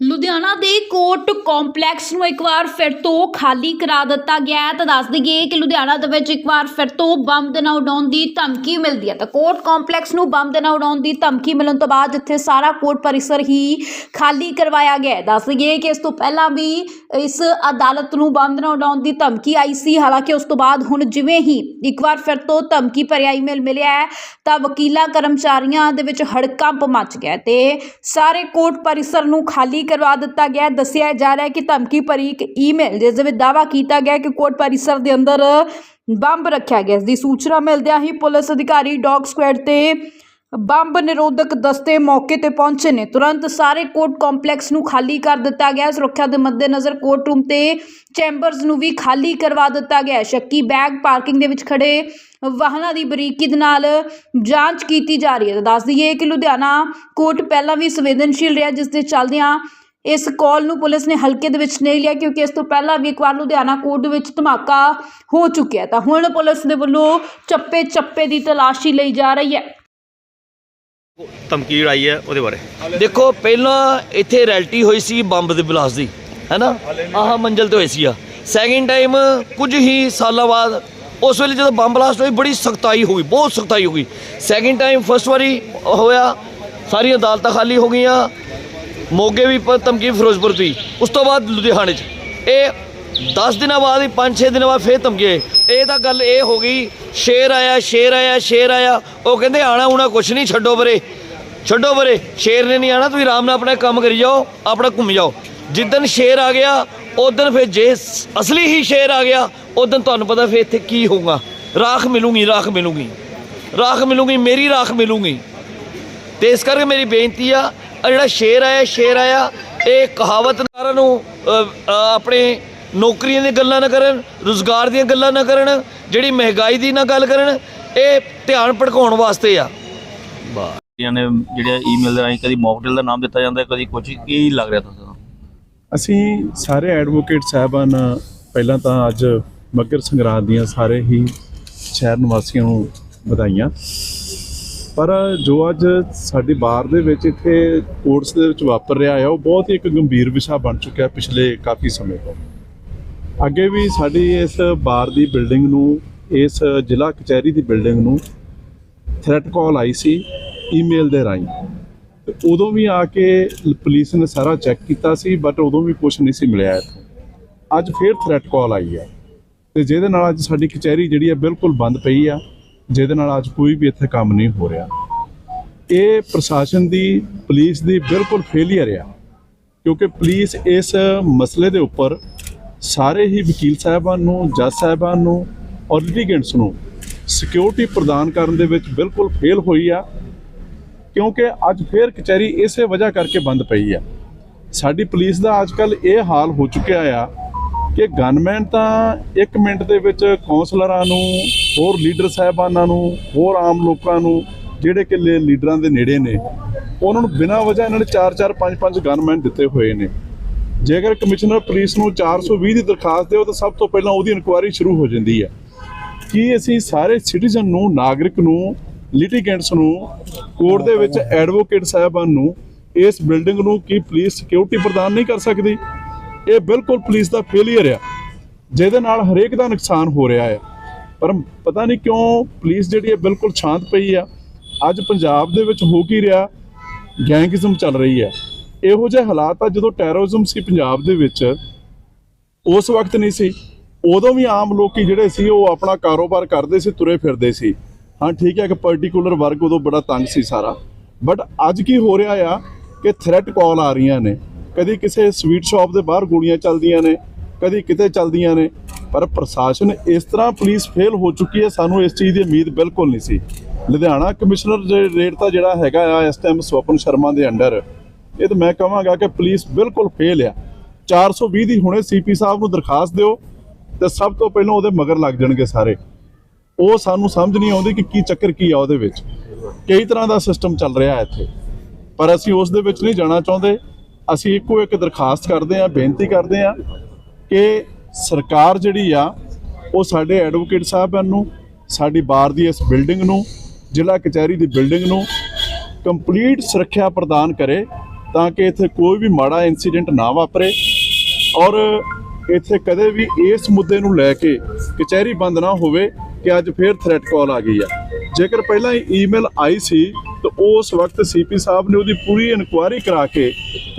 ਲੁਧਿਆਣਾ ਦੇ court complex ਨੂੰ ਇੱਕ ਵਾਰ ਫਿਰ ਤੋਂ ਖਾਲੀ ਕਰਾ ਦਿੱਤਾ ਗਿਆ ਹੈ। ਤਾਂ ਦੱਸ ਦਈਏ ਕਿ ਲੁਧਿਆਣਾ ਦੇ ਵਿੱਚ ਇੱਕ ਵਾਰ ਫਿਰ ਤੋਂ ਬੰਬ ਦੇ ਨਾਲ ਉਡਾਉਣ ਦੀ ਧਮਕੀ ਮਿਲਦੀ ਹੈ। ਤਾਂ ਕੋਰਟ ਕੰਪਲੈਕਸ ਨੂੰ ਬੰਬ ਦੇ ਨਾਲ ਉਡਾਉਣ ਦੀ ਧਮਕੀ ਮਿਲਣ ਤੋਂ ਬਾਅਦ ਜਿੱਥੇ ਸਾਰਾ ਕੋਰਟ ਪਰਿਸਰ ਹੀ ਖਾਲੀ ਕਰਵਾਇਆ ਗਿਆ ਦੱਸ ਦਈਏ ਕਿ ਇਸ ਤੋਂ ਪਹਿਲਾਂ ਵੀ ਇਸ ਅਦਾਲਤ ਨੂੰ ਬੰਬ ਦੇ ਨਾਲ ਉਡਾਉਣ ਦੀ ਧਮਕੀ ਆਈ ਸੀ। ਹਾਲਾਂਕਿ ਉਸ ਤੋਂ ਬਾਅਦ ਹੁਣ ਜਿਵੇਂ ਹੀ ਇੱਕ ਵਾਰ ਫਿਰ ਤੋਂ ਧਮਕੀ ਭਰਿਆ ਈਮੇਲ ਮਿਲਿਆ ਹੈ, ਤਾਂ ਵਕੀਲਾਂ ਕਰਮਚਾਰੀਆਂ ਦੇ ਵਿੱਚ ਹੜਕੰਪ ਮਚ ਗਿਆ ਹੈ ਤੇ ਸਾਰੇ ਕੋਰਟ ਪਰਿਸਰ ਨੂੰ ਖਾਲੀ ਕਰਵਾ ਦਿੱਤਾ ਗਿਆ ਦੱਸਿਆ ਜਾ ਰਿਹਾ ਹੈ ਕਿ ਧਮਕੀ ਭਰੀ ਇੱਕ ਈਮੇਲ ਜਿਸ ਦੇ ਵਿੱਚ ਦਾਅਵਾ ਕੀਤਾ ਗਿਆ ਕਿ ਕੋਟ ਪਰਿਸਰ ਦੇ ਅੰਦਰ ਬੰਬ ਰੱਖਿਆ ਗਿਆ ਇਸ ਦੀ ਸੂਚਨਾ ਮਿਲਦਿਆਂ ਹੀ ਪੁਲਿਸ ਅਧਿਕਾਰੀ ਡੌਗ ਸਕੁਐਡ ਤੇ ਬੰਬ ਨਿਰੋਧਕ ਦਸਤੇ ਮੌਕੇ ਤੇ ਪਹੁੰਚੇ ਨੇ। ਤੁਰੰਤ ਸਾਰੇ ਕੋਰਟ ਕੰਪਲੈਕਸ ਨੂੰ ਖਾਲੀ ਕਰ ਦਿੱਤਾ ਗਿਆ। ਸੁਰੱਖਿਆ ਦੇ ਮੱਦੇਨਜ਼ਰ ਕੋਰਟ ਰੂਮ ਤੇ ਚੈਂਬਰਸ ਨੂੰ ਵੀ ਖਾਲੀ ਕਰਵਾ ਦਿੱਤਾ ਗਿਆ। ਸ਼ੱਕੀ ਬੈਗ ਪਾਰਕਿੰਗ ਦੇ ਵਿੱਚ ਖੜੇ ਵਾਹਨਾਂ ਦੀ ਬਰੀਕੀ ਦੇ ਨਾਲ ਜਾਂਚ ਕੀਤੀ ਜਾ ਰਹੀ ਹੈ। ਤਾਂ ਦੱਸ ਦਈਏ ਕਿ ਲੁਧਿਆਣਾ ਕੋਰਟ ਪਹਿਲਾਂ ਵੀ ਸੰਵੇਦਨਸ਼ੀਲ ਰਿਹਾ, ਜਿਸ ਦੇ ਚੱਲਦਿਆਂ ਇਸ ਕਾਲ ਨੂੰ ਪੁਲਿਸ ਨੇ ਹਲਕੇ ਦੇ ਵਿੱਚ ਨਹੀਂ ਲਿਆ, ਕਿਉਂਕਿ ਇਸ ਤੋਂ ਪਹਿਲਾਂ ਵੀ ਇੱਕ ਵਾਰ ਲੁਧਿਆਣਾ ਕੋਰਟ ਦੇ ਵਿੱਚ ਧਮਾਕਾ ਹੋ ਚੁੱਕਿਆ ਤਾਂ ਹੁਣ ਪੁਲਿਸ ਦੇ ਵੱਲੋਂ ਚੱਪੇ ਚੱਪੇ ਦੀ ਤਲਾਸ਼ੀ ਲਈ ਜਾ ਰਹੀ ਹੈ। ਧਮਕੀ ਆਈ ਹੈ ਉਹਦੇ ਬਾਰੇ। ਦੇਖੋ, ਪਹਿਲਾਂ ਇੱਥੇ ਰੈਲਟੀ ਹੋਈ ਸੀ ਬੰਬ ਦੇ ਬਲਾਸਟ ਦੀ, ਹੈਨਾ? ਆਹ ਮੰਜ਼ਲ ਤੇ ਹੋਈ ਸੀ ਆ। ਸੈਕਿੰਡ ਟਾਈਮ ਕੁਝ ਹੀ ਸਾਲਾਂ ਬਾਅਦ ਉਸ ਵੇਲੇ ਜਦੋਂ ਬੰਬ ਬਲਾਸਟ ਹੋਈ, ਬੜੀ ਸਖਤਾਈ ਹੋਈ ਬਹੁਤ ਸਖਤਾਈ ਹੋ ਗਈ। ਸੈਕਿੰਡ ਟਾਈਮ ਫਸਟ ਵਾਰੀ ਹੋਇਆ, ਸਾਰੀਆਂ ਅਦਾਲਤਾਂ ਖਾਲੀ ਹੋ ਗਈਆਂ। ਮੋਗੇ ਵੀ ਧਮਕੀ ਫਿਰੋਜ਼ਪੁਰ ਤੋਂ ਹੀ ਉਸ ਤੋਂ ਬਾਅਦ ਲੁਧਿਆਣੇ 'ਚ। ਇਹ 10 ਦਿਨਾਂ ਬਾਅਦ ਹੀ 5-6 ਦਿਨਾਂ ਬਾਅਦ ਫੇਰ ਧਮਕੀ ਆਈ ਇਹ ਤਾਂ ਗੱਲ ਇਹ ਹੋ ਗਈ, ਸ਼ੇਰ ਆਇਆ ਸ਼ੇਰ ਆਇਆ ਸ਼ੇਰ ਆਇਆ। ਉਹ ਕਹਿੰਦੇ ਆਣਾ ਉਣਾ ਕੁਛ ਨਹੀਂ, ਛੱਡੋ ਪਰੇ। ਛੱਡੋ ਪਰੇ, ਸ਼ੇਰ ਨੇ ਨਹੀਂ ਆਣਾ, ਤੁਸੀਂ ਆਰਾਮ ਨਾਲ ਆਪਣਾ ਕੰਮ ਕਰੀ ਜਾਓ, ਆਪਣਾ ਘੁੰਮ ਜਾਓ। ਜਿੱਦਨ ਸ਼ੇਰ ਆ ਗਿਆ ਉਦੋਂ ਫਿਰ ਜੇ ਅਸਲੀ ਹੀ ਸ਼ੇਰ ਆ ਗਿਆ ਉਦੋਂ ਤੁਹਾਨੂੰ ਪਤਾ ਫਿਰ ਇੱਥੇ ਕੀ ਹੋਊਗਾ। ਰਾਖ ਮਿਲੂਗੀ ਰਾਖ ਮਿਲੂਗੀ। ਰਾਖ ਮਿਲੂਗੀ, ਮੇਰੀ ਰਾਖ ਮਿਲੂਗੀ। ਤੇ ਇਸ ਕਰਕੇ ਮੇਰੀ ਬੇਨਤੀ ਆ ਜਿਹੜਾ ਸ਼ੇਰ ਆਇਆ ਸ਼ੇਰ ਆਇਆ, ਇਹ ਕਹਾਵਤਦਾਰਾਂ ਨੂੰ ਆਪਣੇ ਨੌਕਰੀਆਂ ਦੀਆਂ ਗੱਲਾਂ ਨਾ ਕਰਨ ਰੋਜ਼ਗਾਰ ਦੀਆਂ ਗੱਲਾਂ ਨਾ ਕਰਨ ਜਿਹੜੀ ਮਹਿੰਗਾਈ ਦੀ ਨਾ ਗੱਲ ਕਰਨ ਇਹ ਧਿਆਨ ਭਟਕਾਉਣ ਵਾਸਤੇ ਆ। ਇਹਨਾਂ ਨੇ ਜਿਹੜੇ ਈਮੇਲ ਦੇ ਰਾਹੀਂ ਕਦੀ ਮੌਕਟੇਲ ਦਾ ਨਾਮ ਦਿੱਤਾ ਜਾਂਦਾ ਕਦੀ ਕੁਝ ਕੀ ਲੱਗ ਰਿਹਾ ਤੁਹਾਨੂੰ? ਅਸੀਂ ਸਾਰੇ ਐਡਵੋਕੇਟ ਸਾਹਿਬਾਨ ਪਹਿਲਾਂ ਤਾਂ ਅੱਜ ਮਕਰ ਸੰਗਰਾਂਦ ਦੀਆਂ ਸਾਰੇ ਹੀ ਸ਼ਹਿਰ ਨਿਵਾਸੀਆਂ ਨੂੰ ਵਧਾਈਆਂ। ਪਰ ਜੋ ਅੱਜ ਸਾਡੀ ਬਾਰ ਦੇ ਵਿੱਚ ਇੱਥੇ ਕੋਰਟਸ ਦੇ ਵਿੱਚ ਵਾਪਰ ਰਿਹਾ ਹੈ ਉਹ ਬਹੁਤ ਹੀ ਇੱਕ ਗੰਭੀਰ ਵਿਸ਼ਾ ਬਣ ਚੁੱਕਿਆ ਪਿਛਲੇ ਕਾਫੀ ਸਮੇਂ ਤੋਂ। ਅੱਗੇ ਵੀ ਸਾਡੀ ਇਸ ਬਾਰ ਦੀ ਬਿਲਡਿੰਗ ਨੂੰ, ਇਸ ਜ਼ਿਲ੍ਹਾ ਕਚਹਿਰੀ ਦੀ ਬਿਲਡਿੰਗ ਨੂੰ ਥ੍ਰੈਟ ਕਾਲ ਆਈ ਸੀ ਈਮੇਲ ਦੇ ਰਾਹੀਂ। ਤੇ ਉਦੋਂ ਵੀ ਆ ਕੇ ਪੁਲਿਸ ਨੇ ਸਾਰਾ ਚੈੱਕ ਕੀਤਾ ਸੀ ਬਟ ਉਦੋਂ ਵੀ ਕੁਝ ਨਹੀਂ ਸੀ ਮਿਲਿਆ ਇੱਥੋਂ। ਅੱਜ ਫੇਰ ਥ੍ਰੈਟ ਕਾਲ ਆਈ ਹੈ ਤੇ ਜਿਹਦੇ ਨਾਲ ਅੱਜ ਸਾਡੀ ਕਚਹਿਰੀ ਜਿਹੜੀ ਹੈ ਬਿਲਕੁਲ ਬੰਦ ਪਈ ਆ, ਜਿਹਦੇ ਨਾਲ ਅੱਜ ਕੋਈ ਵੀ ਇੱਥੇ ਕੰਮ ਨਹੀਂ ਹੋ ਰਿਹਾ। ਇਹ ਪ੍ਰਸ਼ਾਸਨ ਦੀ, ਪੁਲਿਸ ਦੀ ਬਿਲਕੁਲ ਫੇਲੀਅਰ ਆ। ਕਿਉਂਕਿ ਪੁਲਿਸ ਇਸ ਮਸਲੇ ਦੇ ਉੱਪਰ ਸਾਰੇ ਹੀ ਵਕੀਲ ਸਾਹਿਬਾਨ ਨੂੰ, ਜੱਜ ਸਾਹਿਬਾਨ ਨੂੰ ਔਰ ਲਿਟੀਗੈਂਟਸ ਨੂੰ ਸਿਕਿਉਰਿਟੀ ਪ੍ਰਦਾਨ ਕਰਨ ਦੇ ਵਿੱਚ ਬਿਲਕੁਲ ਫੇਲ ਹੋਈ ਆ, ਕਿਉਂਕਿ ਅੱਜ ਫੇਰ ਕਚਹਿਰੀ ਇਸੇ ਵਜ੍ਹਾ ਕਰਕੇ ਬੰਦ ਪਈ ਆ। ਸਾਡੀ ਪੁਲਿਸ ਦਾ ਅੱਜ ਅੱਜਕੱਲ ਇਹ ਹਾਲ ਹੋ ਚੁੱਕਿਆ ਆ ਕਿ ਗਨਮੈਨ ਤਾਂ 1 ਮਿੰਟ ਦੇ ਵਿੱਚ ਕੌਂਸਲਰਾਂ ਨੂੰ, ਹੋਰ ਲੀਡਰ ਸਾਹਿਬਾਨਾਂ ਨੂੰ, ਹੋਰ ਆਮ ਲੋਕਾਂ ਨੂੰ, ਜਿਹੜੇ ਕਿ ਲੇ- ਲੀਡਰਾਂ ਦੇ ਨੇੜੇ ਨੇ, ਉਹਨਾਂ ਨੂੰ ਬਿਨਾਂ ਵਜ੍ਹਾ ਇਹਨਾਂ ਨੇ 4-4 5-5 ਗਨਮੈਨ ਦਿੱਤੇ ਹੋਏ ਨੇ। ਜੇਕਰ ਕਮਿਸ਼ਨਰ ਪੁਲਿਸ ਨੂੰ 420 ਦੀ ਦਰਖਾਸਤ ਦਿਓ ਤਾਂ ਸਭ ਤੋਂ ਪਹਿਲਾਂ ਉਹਦੀ ਇਨਕੁਆਇਰੀ ਸ਼ੁਰੂ ਹੋ ਜਾਂਦੀ ਹੈ। ਕੀ ਅਸੀਂ ਸਾਰੇ ਸਿਟੀਜ਼ਨ ਨੂੰ, ਨਾਗਰਿਕ ਨੂੰ ਲਿਟੀਗੈਂਟਸ ਨੂੰ, ਕੋਰਟ ਦੇ ਵਿੱਚ ਐਡਵੋਕੇਟ ਸਾਹਿਬਾਨ ਨੂੰ, ਇਸ ਬਿਲਡਿੰਗ ਨੂੰ ਕੀ ਪੁਲਿਸ ਸਿਕਿਉਰਿਟੀ ਪ੍ਰਦਾਨ ਨਹੀਂ ਕਰ ਸਕਦੀ? ਇਹ ਬਿਲਕੁਲ ਪੁਲਿਸ ਦਾ ਫੇਲਿਅਰ ਆ। ਜਿਹਦੇ ਨਾਲ ਹਰੇਕ ਦਾ ਨੁਕਸਾਨ ਹੋ ਰਿਹਾ ਹੈ। ਪਰ ਪਤਾ ਨਹੀਂ ਕਿਉਂ ਪੁਲਿਸ ਜਿਹੜੀ ਹੈ ਬਿਲਕੁਲ ਸ਼ਾਂਤ ਪਈ ਆ। ਅੱਜ ਪੰਜਾਬ ਦੇ ਵਿੱਚ ਹੋ ਕੀ ਰਿਹਾ? ਗੈਂਗਿਜ਼ਮ ਚੱਲ ਰਹੀ ਹੈ। ਇਹੋ ਜਿਹੇ ਹਾਲਾਤ ਆ ਜਦੋਂ ਟੈਰੋਰਿਜ਼ਮ ਸੀ ਪੰਜਾਬ ਦੇ ਵਿੱਚ, ਉਸ ਵਕਤ ਨਹੀਂ ਸੀ। ਉਦੋਂ ਵੀ ਆਮ ਲੋਕੀ ਜਿਹੜੇ ਸੀ, ਉਹ ਆਪਣਾ ਕਾਰੋਬਾਰ ਕਰਦੇ ਸੀ, ਤੁਰੇ ਫਿਰਦੇ ਸੀ। ਹਾਂ, ਠੀਕ ਹੈ, ਇੱਕ ਪਾਰਟਿਕੂਲਰ ਵਰਗ ਉਦੋਂ ਬੜਾ ਤੰਗ ਸੀ ਸਾਰਾ। ਬਟ ਅੱਜ ਕੀ ਹੋ ਰਿਹਾ ਆ ਕਿ ਥ੍ਰੈਟ ਕਾਲ ਆ ਰਹੀਆਂ ਨੇ। ਕਦੀ ਕਿਸੇ ਸਵੀਟ ਸ਼ਾਪ ਦੇ ਬਾਹਰ ਗੋਲੀਆਂ ਚੱਲਦੀਆਂ ਨੇ, ਕਦੀ ਕਿਤੇ ਚੱਲਦੀਆਂ ਨੇ। ਪਰ ਪ੍ਰਸ਼ਾਸਨ ਇਸ ਤਰ੍ਹਾਂ ਪੁਲਿਸ ਫੇਲ ਹੋ ਚੁੱਕੀ ਹੈ, ਸਾਨੂੰ ਇਸ ਚੀਜ਼ ਦੀ ਉਮੀਦ ਬਿਲਕੁਲ ਨਹੀਂ ਸੀ। ਲੁਧਿਆਣਾ ਕਮਿਸ਼ਨਰ ਰੇਟ ਤਾਂ ਜਿਹੜਾ ਹੈਗਾ ਆ, ਇਸ ਟਾਈਮ ਸਵਪਨ ਸ਼ਰਮਾ ਦੇ ਅੰਡਰ ਇਹ ਤਾਂ ਮੈਂ ਕਹਾਂਗਾ ਕਿ ਪੁਲਿਸ ਬਿਲਕੁਲ ਫੇਲ ਆ। 420 ਦੀ ਹੁਣੇ ਸੀਪੀ ਸਾਹਿਬ ਨੂੰ ਦਰਖਾਸਤ ਦਿਓ ਤੇ ਸਭ ਤੋਂ ਪਹਿਲਾਂ ਉਹਦੇ ਮਗਰ ਲੱਗ ਜਾਣਗੇ ਸਾਰੇ। ਉਹ ਸਾਨੂੰ ਸਮਝ ਨਹੀਂ ਆਉਂਦੀ ਕਿ ਕੀ ਚੱਕਰ ਕੀ ਆ ਉਹਦੇ ਵਿੱਚ। ਕਈ ਤਰ੍ਹਾਂ ਦਾ ਸਿਸਟਮ ਚੱਲ ਰਿਹਾ ਹੈ ਇੱਥੇ। ਪਰ ਅਸੀਂ ਉਸ ਦੇ ਵਿੱਚ ਨਹੀਂ ਜਾਣਾ ਚਾਹੁੰਦੇ। ਅਸੀਂ ਇੱਕੋ ਇੱਕ ਦਰਖਾਸਤ ਕਰਦੇ ਹਾਂ, ਬੇਨਤੀ ਕਰਦੇ ਹਾਂ ਕਿ ਸਰਕਾਰ ਜਿਹੜੀ ਆ, ਉਹ ਸਾਡੇ ਐਡਵੋਕੇਟ ਸਾਹਿਬਾਨ ਨੂੰ, ਸਾਡੀ ਬਾਰ ਦੀ ਇਸ ਬਿਲਡਿੰਗ ਨੂੰ, ਜ਼ਿਲ੍ਹਾ ਕਚਹਿਰੀ ਦੀ ਬਿਲਡਿੰਗ ਨੂੰ ਕੰਪਲੀਟ ਸੁਰੱਖਿਆ ਪ੍ਰਦਾਨ ਕਰੇ। ਤਾਂ ਕਿ ਇੱਥੇ ਕੋਈ ਵੀ ਮਾੜਾ ਇਨਸੀਡੈਂਟ ਨਾ ਵਾਪਰੇ ਔਰ ਇੱਥੇ ਕਦੇ ਵੀ ਇਸ ਮੁੱਦੇ ਨੂੰ ਲੈ ਕੇ ਕਚਹਿਰੀ ਬੰਦ ਨਾ ਹੋਵੇ ਕਿ ਅੱਜ ਫੇਰ ਥ੍ਰੈਟ ਕਾਲ ਆ ਗਈ ਆ। ਜੇਕਰ ਪਹਿਲਾਂ ਹੀ ਈਮੇਲ ਆਈ ਸੀ, ਤਾਂ ਉਸ ਵਕਤ ਸੀਪੀ ਸਾਹਿਬ ਨੇ ਉਹਦੀ ਪੂਰੀ ਇਨਕੁਆਇਰੀ ਕਰਾ ਕੇ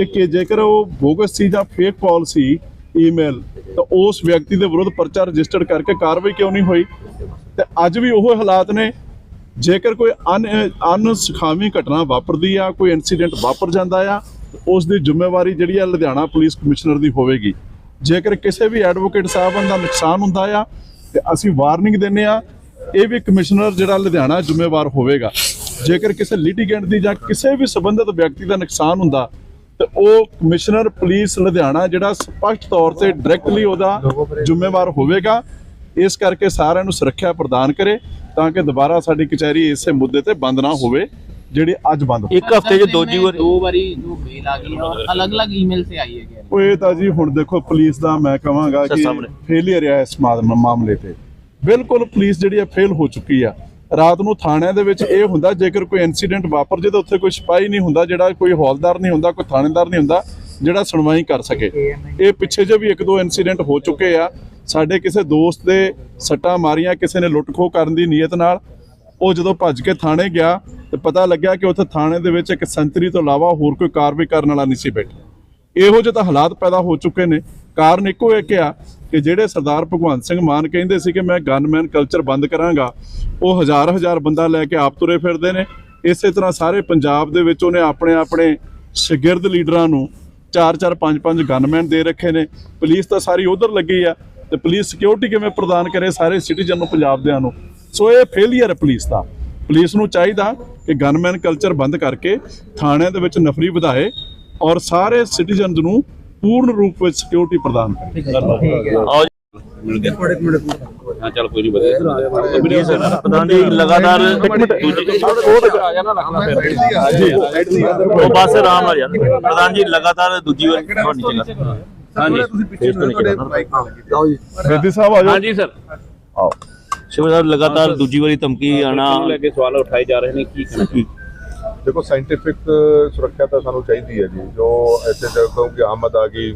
ਕਿ ਜੇਕਰ ਉਹ ਬੋਗਸ ਸੀ ਜਾਂ ਫੇਕ ਕਾਲ ਸੀ ਈਮੇਲ ਤਾਂ ਉਸ ਵਿਅਕਤੀ ਦੇ ਵਿਰੁੱਧ ਪਰਚਾ ਰਜਿਸਟਰਡ ਕਰਕੇ ਕਾਰਵਾਈ ਕਿਉਂ ਨਹੀਂ ਹੋਈ? ਤੇ ਅੱਜ ਵੀ ਉਹ ਹਾਲਾਤ ਨੇ ਜੇਕਰ ਕੋਈ ਅਨ ਅਨਸੁਖਾਵੀ ਘਟਨਾ ਵਾਪਰਦੀ ਆ, ਕੋਈ ਇਨਸੀਡੈਂਟ ਵਾਪਰ ਜਾਂਦਾ ਆ, ਉਸ ਦੀ ਜ਼ਿੰਮੇਵਾਰੀ ਜਿਹੜੀ ਆ ਲੁਧਿਆਣਾ ਪੁਲਿਸ ਕਮਿਸ਼ਨਰ ਦੀ ਹੋਵੇਗੀ। ਜੇਕਰ ਕਿਸੇ ਵੀ ਐਡਵੋਕੇਟ ਸਾਹਿਬਾਨ ਦਾ ਨੁਕਸਾਨ ਹੁੰਦਾ ਆ, ਤੇ ਅਸੀਂ ਵਾਰਨਿੰਗ ਦਿੰਨੇ ਆ, ਇਹ ਵੀ ਕਮਿਸ਼ਨਰ ਜਿਹੜਾ ਲੁਧਿਆਣਾ ਜ਼ਿੰਮੇਵਾਰ ਹੋਵੇਗਾ। ਜੇਕਰ ਕਿਸੇ ਲਿਟੀਗੈਂਟ ਦੀ ਜਾਂ ਕਿਸੇ ਵੀ ਸੰਬੰਧਿਤ ਵਿਅਕਤੀ ਦਾ ਨੁਕਸਾਨ ਹੁੰਦਾ, ਤੇ ਉਹ ਕਮਿਸ਼ਨਰ ਪੁਲਿਸ ਲੁਧਿਆਣਾ ਜਿਹੜਾ ਸਪਸ਼ਟ ਤੌਰ ਤੇ ਡਾਇਰੈਕਟਲੀ ਉਹਦਾ ਜ਼ਿੰਮੇਵਾਰ ਹੋਵੇਗਾ। ਇਸ ਕਰਕੇ ਸਾਰਿਆਂ ਨੂੰ ਸੁਰੱਖਿਆ ਪ੍ਰਦਾਨ ਕਰੇ ਤਾਂ ਕਿ ਦੁਬਾਰਾ ਸਾਡੀ ਕਚਹਿਰੀ ਇਸੇ ਮੁੱਦੇ ਤੇ ਬੰਦ ਨਾ ਹੋਵੇ ਜਿਹੜੇ ਅੱਜ ਬੰਦ ਇੱਕ ਹਫ਼ਤੇ 'ਚ ਦੂਜੀ ਵਾਰ ਦੋ ਵਾਰੀ ਜੋ ਮੇਲ ਆ ਗਈ ਅਲੱਗ-ਅਲੱਗ ਈਮੇਲ ਤੇ ਆਈ ਹੈ। ਉਹ ਇਹ ਤਾਂ ਜੀ ਹੁਣ ਦੇਖੋ ਪੁਲਿਸ ਦਾ ਮੈਂ ਕਹਾਂਗਾ ਕਿ ਫੇਲਿਅਰ ਹੈ ਇਸ ਮਾਮਲੇ ਤੇ। ਬਿਲਕੁਲ ਪੁਲਿਸ ਜਿਹੜੀ ਹੈ ਫੇਲ ਹੋ ਚੁੱਕੀ ਆ। ਰਾਤ ਨੂੰ ਥਾਣਿਆਂ ਦੇ ਵਿੱਚ ਇਹ ਹੁੰਦਾ ਜੇਕਰ ਕੋਈ ਇਨਸੀਡੈਂਟ ਵਾਪਰ ਜੇ ਤਾਂ ਉੱਥੇ ਕੋਈ ਸਿਪਾਹੀ ਨਹੀਂ ਹੁੰਦਾ ਜਿਹੜਾ ਕੋਈ ਹੌਲਦਾਰ ਨਹੀਂ ਹੁੰਦਾ ਕੋਈ ਥਾਣੇਦਾਰ ਨਹੀਂ ਹੁੰਦਾ ਜਿਹੜਾ ਸੁਣਵਾਈ ਕਰ ਸਕੇ। ਇਹ ਪਿੱਛੇ ਜੇ ਵੀ ਇੱਕ ਦੋ ਇਨਸੀਡੈਂਟ ਹੋ ਚੁੱਕੇ ਆ। ਸਾਡੇ ਕਿਸੇ ਦੋਸਤ ਦੇ ਸੱਟਾਂ ਮਾਰੀਆਂ, ਕਿਸੇ ਨੇ ਲੁੱਟ-ਖੋਹ ਕਰਨ ਦੀ ਨੀਅਤ ਨਾਲ, ਉਹ ਜਦੋਂ ਭੱਜ ਕੇ ਥਾਣੇ ਗਿਆ ਤੇ ਪਤਾ ਲੱਗਿਆ ਕਿ ਉੱਥੇ ਥਾਣੇ ਦੇ ਵਿੱਚ ਇੱਕ ਸੰਤਰੀ ਤੋਂ ਇਲਾਵਾ ਹੋਰ ਕੋਈ ਕਾਰਵਾਈ ਕਰਨ ਵਾਲਾ ਨਹੀਂ ਸੀ ਬੈਠਾ। ਇਹੋ ਜਿਹੇ ਤਾਂ ਹਾਲਾਤ ਪੈਦਾ ਹੋ ਚੁੱਕੇ ਨੇ। ਕਾਰਨ ਇੱਕੋ ਇੱਕ ਆ ਕਿ ਜਿਹੜੇ ਸਰਦਾਰ ਭਗਵੰਤ ਸਿੰਘ ਮਾਨ ਕਹਿੰਦੇ ਸੀ ਕਿ ਮੈਂ ਗਨਮੈਨ ਕਲਚਰ ਬੰਦ ਕਰਾਂਗਾ, ਉਹ ਹਜ਼ਾਰ ਹਜ਼ਾਰ ਬੰਦਾ ਲੈ ਕੇ ਆਪ ਤੁਰੇ ਫਿਰਦੇ ਨੇ। ਇਸੇ ਤਰ੍ਹਾਂ ਸਾਰੇ ਪੰਜਾਬ ਦੇ ਵਿੱਚ ਉਹਨੇ ਆਪਣੇ ਆਪਣੇ ਸ਼ਾਗਿਰਦ ਲੀਡਰਾਂ ਨੂੰ ਚਾਰ ਚਾਰ ਪੰਜ ਪੰਜ ਗਨਮੈਨ ਦੇ ਰੱਖੇ ਨੇ। ਪੁਲਿਸ ਤਾਂ ਸਾਰੀ ਉਧਰ ਲੱਗੀ ਆ। ਤੇ ਪੁਲਿਸ ਸਿਕਿਉਰਿਟੀ ਕਿਵੇਂ ਪ੍ਰਦਾਨ ਕਰੇ ਸਾਰੇ ਸਿਟੀਜ਼ਨ ਨੂੰ ਪੰਜਾਬ ਦਿਆਂ ਨੂੰ? ਸੋ ਇਹ ਫੇਲਿਅਰ ਹੈ ਪੁਲਿਸ ਦਾ। ਪੁਲਿਸ ਨੂੰ ਚਾਹੀਦਾ ਕਿ ਗਨਮੈਨ ਕਲਚਰ ਬੰਦ ਕਰਕੇ ਥਾਣਿਆਂ ਦੇ ਵਿੱਚ ਨਫਰੀ ਵਧਾਏ ਔਰ ਸਾਰੇ ਸਿਟੀਜ਼ਨਸ ਨੂੰ ਪੂਰਨ ਰੂਪ ਵਿੱਚ ਸਿਕਿਉਰਿਟੀ ਪ੍ਰਦਾਨ ਕਰੇ। ਆਓ ਜੀ। ਹਾਂ ਚੱਲ ਕੋਈ ਨਹੀਂ ਵਧੀਆ। ਪ੍ਰਧਾਨ ਜੀ ਲਗਾਤਾਰ ਦੂਜੀ ਉਹ ਬਸ ਆਰਾਮ ਨਾਲ ਯਾਰ। ਪ੍ਰਧਾਨ ਜੀ ਲਗਾਤਾਰ ਦੂਜੀ ਵਾਰ ਤੁਹਾਡੀ ਹਾਂਜੀ। ਬੇਦੀ ਸਾਹਿਬ ਆ ਜਾਓ। ਹਾਂਜੀ ਸਰ। ਆਓ। ਸ਼ਿਵ ਸਾਹਿਬ ਲਗਾਤਾਰ ਦੂਜੀ ਵਾਰੀ ਧਮਕੀ ਆਣਾ। ਲੈ ਕੇ ਸਵਾਲ ਉਠਾਏ ਜਾ ਰਹੇ ਨੇ ਕੀ ਕਹਿਣਾ ਦੇਖੋ ਸਾਇੰਟੀਫਿਕ ਸੁਰੱਖਿਆ ਤਾਂ ਸਾਨੂੰ ਚਾਹੀਦੀ ਹੈ ਜੀ। ਜੋ ਇੱਥੇ ਜਦੋਂ ਕਿ ਆਮਦ ਆ ਗਈ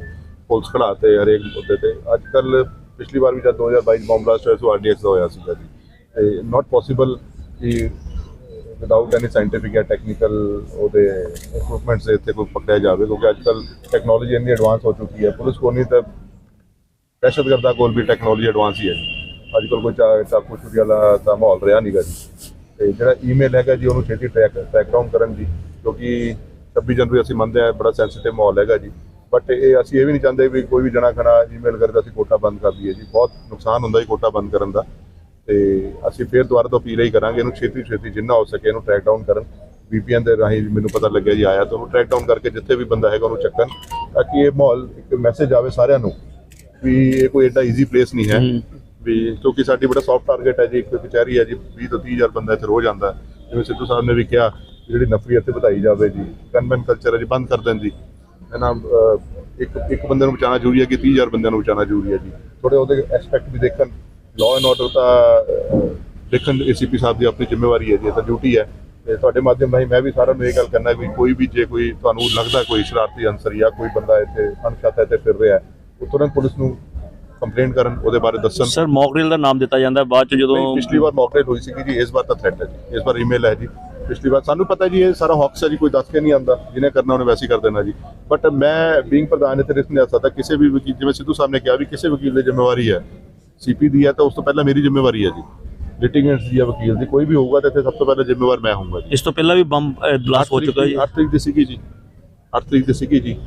ਪੁਲਿਸ ਖੜਾਤੇ ਹਰੇਕ ਮੁੱਦੇ ਤੇ। ਅੱਜ ਕੱਲ ਪਿਛਲੀ ਵਾਰ ਵੀ ਜਦ 2022 ਬੰਬ ਬਲਾਸਟ ਹੋਇਆ ਸੀ ਆਰਡੀਐਕਸ ਦਾ ਹੋਇਆ ਸੀਗਾ ਜੀ। ਤੇ ਨਾਟ ਪੋਸੀਬਲ ਕਿ ਵਿਦਆਊਟ ਐਨੀ ਸਾਇੰਟੀਫਿਕ ਜਾਂ ਟੈਕਨੀਕਲ ਉਹਦੇ ਇਕਵਿਪਮੈਂਟਸ ਦੇ ਇੱਥੇ ਕੋਈ ਪਕੜਿਆ ਜਾਵੇ, ਕਿਉਂਕਿ ਅੱਜ ਕੱਲ ਟੈਕਨੋਲੋਜੀ ਇੰਨੀ ਐਡਵਾਂਸ ਹੋ ਚੁੱਕੀ ਹੈ। ਪੁਲਿਸ ਕੋਲ ਨਹੀਂ ਤਾਂ ਦਹਿਸ਼ਤਗਰਦਾਂ ਕੋਲ ਵੀ ਟੈਕਨੋਲੋਜੀ ਐਡਵਾਂਸ ਹੀ ਹੈ ਜੀ। ਅੱਜ ਕੱਲ ਕੋਈ ਚਾ- ਚਾਕੂ ਚੁਰੀ ਵਾਲਾ ਤਾਂ ਮਾਹੌਲ ਰਿਹਾ ਨਹੀਂਗਾ ਜੀ। ਤੇ ਜਿਹੜਾ ਈਮੇਲ ਹੈਗਾ ਜੀ, ਉਹਨੂੰ ਛੇਤੀ ਟਰੈਕ ਟਰੈਕ ਡਾਊਨ ਕਰਨ ਜੀ, ਕਿਉਂਕਿ 26 ਜਨਵਰੀ ਅਸੀਂ ਮੰਨਦੇ ਆ ਬੜਾ ਸੈਂਸਿਟਿਵ ਮਾਹੌਲ ਹੈਗਾ ਜੀ। ਬਟ ਇਹ ਅਸੀਂ ਇਹ ਵੀ ਨਹੀਂ ਚਾਹੁੰਦੇ ਵੀ ਕੋਈ ਵੀ ਜਣਾ ਖਣਾ ਈਮੇਲ ਕਰਦਾ ਅਸੀਂ ਕੋਟਾ ਬੰਦ ਕਰ ਦਈਏ ਜੀ। ਬਹੁਤ ਨੁਕਸਾਨ ਹੁੰਦਾ ਜੀ ਕੋਟਾ ਬੰਦ ਕਰਨ ਦਾ। ਤੇ ਅਸੀਂ ਫੇਰ ਦੁਬਾਰਾ ਤੋਂ ਅਪੀਲ ਹੀ ਕਰਾਂਗੇ ਇਹਨੂੰ ਛੇਤੀ ਛੇਤੀ ਜਿੰਨਾ ਹੋ ਸਕੇ ਇਹਨੂੰ ਟਰੈਕ ਡਾਊਨ ਕਰਨ। VPN ਦੇ ਰਾਹੀਂ ਮੈਨੂੰ ਪਤਾ ਲੱਗਿਆ ਜੀ ਆਇਆ ਤਾਂ ਉਹਨੂੰ ਟਰੈਕ ਡਾਊਨ ਕਰਕੇ ਜਿੱਥੇ ਵੀ ਬੰਦਾ ਹੈਗਾ ਉਹਨੂੰ ਚੱਕਣ ਤਾਂ ਕਿ ਇਹ ਮਾਹੌਲ ਇੱਕ ਮੈਸੇਜ ਆਵੇ ਸਾਰਿਆਂ ਨੂੰ ਵੀ ਇਹ ਕੋਈ ਐਡਾ ਈਜ਼ੀ ਪਲੇਸ ਨਹੀਂ ਹੈ। ਵੀ ਕਿਉਂਕਿ ਸਾਡੀ ਬੜਾ ਸੌਫਟ ਟਾਰਗੇਟ ਹੈ ਜੀ ਇੱਕ ਕਚਹਿਰੀ ਹੈ ਜੀ 20 ਤੋਂ 30 ਹਜ਼ਾਰ ਬੰਦਾ ਇੱਥੇ ਰੋਜ਼ ਆਉਂਦਾ। ਜਿਵੇਂ ਸਿੱਧੂ ਸਾਹਿਬ ਨੇ ਵੀ ਕਿਹਾ ਜਿਹੜੀ ਨਫਰੀ ਇੱਥੇ ਵਧਾਈ ਜਾਵੇ ਜੀ ਗਨਮੈਨ ਕਲਚਰ ਹੈ ਜੀ ਬੰਦ ਕਰ ਦੇਣ ਜੀ। ਹੈ ਨਾ ਅਹ, ਇੱਕ ਇੱਕ ਬੰਦੇ ਨੂੰ ਬਚਾਉਣਾ ਜ਼ਰੂਰੀ ਹੈ ਕਿ 30 ਹਜ਼ਾਰ ਬੰਦਿਆਂ ਨੂੰ ਬਚਾਉਣਾ ਜ਼ਰੂਰੀ ਹੈ ਜੀ। ਥੋੜੇ ਉਹਦੇ ਐਸਪੈਕਟ ਵੀ ਦੇਖਣ। ਲਾਅ ਐਂਡ ਆਰਡਰ ਤਾਂ ਦੇਖਣ ਏਸੀਪੀ ਸਾਹਿਬ ਦੀ ਆਪਣੀ ਜ਼ਿੰਮੇਵਾਰੀ ਹੈ ਜੀ ਇਹ ਤਾਂ ਡਿਊਟੀ ਹੈ। ਤੇ ਤੁਹਾਡੇ ਮਾਧਿਅਮ ਰਾਹੀਂ ਮੈਂ ਵੀ ਸਾਰਿਆਂ ਨੂੰ ਇਹ ਗੱਲ ਕਰਨਾ ਵੀ ਕੋਈ ਵੀ ਜੇ ਕੋਈ ਤੁਹਾਨੂੰ ਲੱਗਦਾ ਕੋਈ ਸ਼ਰਾਰਤੀ ਅਨਸਰ ਜਾਂ ਕੋਈ ਬੰਦਾ ਇੱਥੇ ਅਣਛਾਤਾ ਇੱਥੇ ਫਿਰ ਰਿਹਾ ਹੈ ਉਹ ਤੁਰੰਤ ਪੁਲਿਸ ਨੂੰ ਕੰਪਲੇਂਟ ਕਰਨ ਉਹਦੇ ਬਾਰੇ ਦੱਸਣ। ਸਰ ਮੌਕਡਰਿਲ ਦਾ ਨਾਮ ਦਿੱਤਾ ਜਾਂਦਾ ਬਾਅਦ ਚ ਜਦੋਂ ਪਿਛਲੀ ਵਾਰ ਮੌਕਟੇਲ ਹੋਈ ਸੀ ਜੀ ਇਸ ਵਾਰ ਤਾਂ ਥ੍ਰੈਟ ਹੈ ਜੀ ਇਸ ਵਾਰ ਈਮੇਲ ਹੈ ਜੀ। ਪਿਛਲੀ ਵਾਰ ਸਾਨੂੰ ਪਤਾ ਜੀ ਇਹ ਸਾਰਾ ਹੌਕਸ ਹੈ ਜੀ ਕੋਈ ਦੱਸ ਕੇ ਨਹੀਂ ਆਂਦਾ ਜਿਹਨੇ ਕਰਨਾ ਉਹਨੇ ਵੈਸੇ ਹੀ ਕਰ ਦੇਣਾ ਜੀ। ਬਟ ਮੈਂ ਬੀਇੰਗ ਪ੍ਰਧਾਨ ਇੱਥੇ ਰਿਸਕ ਨਹੀਂ ਆ ਸਕਦਾ ਕਿਸੇ ਵੀ ਵਕੀਲ ਜਿਵੇਂ ਸਿੱਧੂ ਸਾਹਿਬ ਨੇ ਕਿਹਾ ਵੀ ਕਿਸੇ ਵਕੀਲ ਦੀ ਜ਼ਿੰਮੇਵਾਰੀ ਹੈ ਸੀਪੀ ਦੀ ਹੈ ਤਾਂ ਉਸ ਤੋਂ ਪਹਿਲਾਂ ਮੇਰੀ ਜ਼ਿੰਮੇਵਾਰੀ ਹੈ ਜੀ। ਲਿਟੀਗੈਂਟਸ ਦੀ ਜਾਂ ਵਕੀਲ ਦੀ ਕੋਈ ਵੀ ਹੋਊਗਾ ਤਾਂ ਇੱਥੇ ਸਭ ਤੋਂ ਪਹਿਲਾਂ ਜ਼ਿੰਮੇਵਾਰ ਮੈਂ ਹੋਊਗਾ ਜੀ। ਇਸ ਤੋਂ ਪਹਿਲਾਂ ਵੀ ਬੰਬ ਬਲਾਸਟ ਹੋ ਚੁੱਕਾ ਜੀ। 8 ਤਰੀਕ ਦੀ ਸੀਗੀ ਜੀ। 8 ਤਰੀਕ ਦੀ ਸੀਗੀ ਜੀ।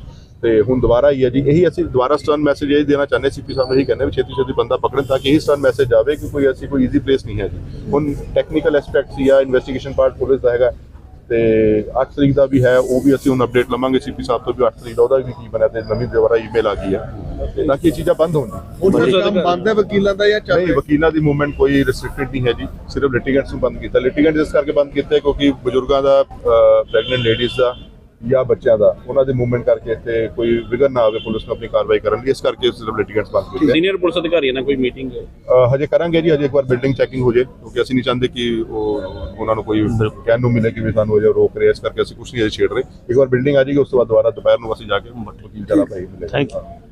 ਤੇ ਹੁਣ ਦੁਬਾਰਾ ਹੀ ਹੈ ਜੀ। ਇਹੀ ਅਸੀਂ ਦੁਬਾਰਾ ਸਟਰਨ ਮੈਸੇਜ ਇਹ ਦੇਣਾ ਚਾਹੁੰਦੇ ਸੀਪੀ ਸਾਹਿਬ ਇਹੀ ਕਹਿੰਦੇ ਵੀ ਛੇਤੀ ਛੇਤੀ ਬੰਦਾ ਪਕੜਨ ਤਾਂ ਕਿ ਇਹ ਸਟਰਨ ਮੈਸੇਜ ਆਵੇ ਕਿ ਕੋਈ ਐਸੀ ਕੋਈ ਈਜ਼ੀ ਪਲੇਸ ਨਹੀਂ ਹੈ ਜੀ। ਹੁਣ ਟੈਕਨੀਕਲ ਐਸਪੈਕਟਸ ਜਾਂ ਇਨਵੈਸਟੀਗੇਸ਼ਨ ਪਾਰਟ ਪੁਲਿਸ ਦਾ ਹੈਗਾ। ਤੇ 8 ਤਰੀਕ ਦਾ ਵੀ ਹੈ ਉਹ ਵੀ ਅਸੀਂ ਹੁਣ ਅਪਡੇਟ ਲਵਾਂਗੇ ਸੀਪੀ ਸਾਹਿਬ ਤੋਂ ਵੀ 8 ਤਰੀਕ ਦਾ ਉਹਦਾ ਵੀ ਕੀ ਬਣਿਆ ਤੇ ਨਵੀਂ ਦੁਬਾਰਾ ਈਮੇਲ ਆ ਗਈ ਹੈ। ਤੇ ਤਾਂ ਕਿ ਚੀਜ਼ਾਂ ਬੰਦ ਹੋਣ। ਕੰਮ ਬੰਦ ਹੈ ਵਕੀਲਾਂ ਦਾ ਜਾਂ ਚੱਲ ਨਹੀਂ ਵਕੀਲਾਂ ਦੀ ਮੂਵਮੈਂਟ ਕੋਈ ਰੈਸਟ੍ਰਿਕਟਡ ਨਹੀਂ ਹੈ ਜੀ ਸਿਰਫ ਲਿਟੀਗੈਂਟਸ ਨੂੰ ਬੰਦ ਕੀਤਾ। ਲਿਟੀਗੈਂਟ ਇਸ ਕਰਕੇ ਬੰਦ ਕੀਤਾ ਕਿਉਂਕਿ ਬਜ਼ੁਰਗਾਂ ਦਾ ਪ੍ਰੈਗਨੈਂਟ ਲੇਡੀਜ਼ ਦਾ ਜਾਂ ਬੱਚਿਆਂ ਦਾ ਉਹਨਾਂ ਦੇ ਮੂਵਮੈਂਟ ਕਰਕੇ ਇੱਥੇ ਕੋਈ ਵਿਗੜ ਨਾ ਆਵੇ ਪੁਲਿਸ ਨੂੰ ਆਪਣੀ ਕਾਰਵਾਈ ਕਰਨ ਲਈ ਇਸ ਕਰਕੇ ਸਿਰਫ ਲਿਟੀਗੈਂਟਸ ਬੰਦ ਕੀਤੇ ਸੀਨੀਅਰ ਪੁਲਿਸ ਅਧਿਕਾਰੀਆਂ ਨਾਲ ਕੋਈ ਮੀਟਿੰਗ ਹਜੇ ਕਰਾਂਗੇ ਜੀ ਹਜੇ ਇੱਕ ਵਾਰ ਬਿਲਡਿੰਗ ਚੈਕਿੰਗ ਹੋ ਜੇ ਕਿਉਂਕਿ ਅਸੀਂ ਨਹੀਂ ਚਾਹੁੰਦੇ ਕਿ ਉਹ ਉਹਨਾਂ ਨੂੰ ਕੋਈ ਕਹਿਣ ਨੂੰ ਮਿਲੇ ਕਿ ਵੀ ਸਾਨੂੰ ਅਜੇ ਰੋਕ ਰਹੇ ਇਸ ਕਰਕੇ ਅਸੀਂ ਕੁਝ ਨਹੀਂ ਅਜੇ ਛੇੜ ਰਹੇ। ਇੱਕ ਵਾਰ ਬਿਲਡਿੰਗ ਆ ਜਾਏਗੀ ਉਸ ਤੋਂ ਬਾਅਦ ਦੁਬਾਰਾ ਦੁਪਹਿਰ ਨੂੰ ਅਸੀਂ ਜਾ ਕੇ ਵਕੀਲ ਕਰਾ ਪਾਈ Thank you.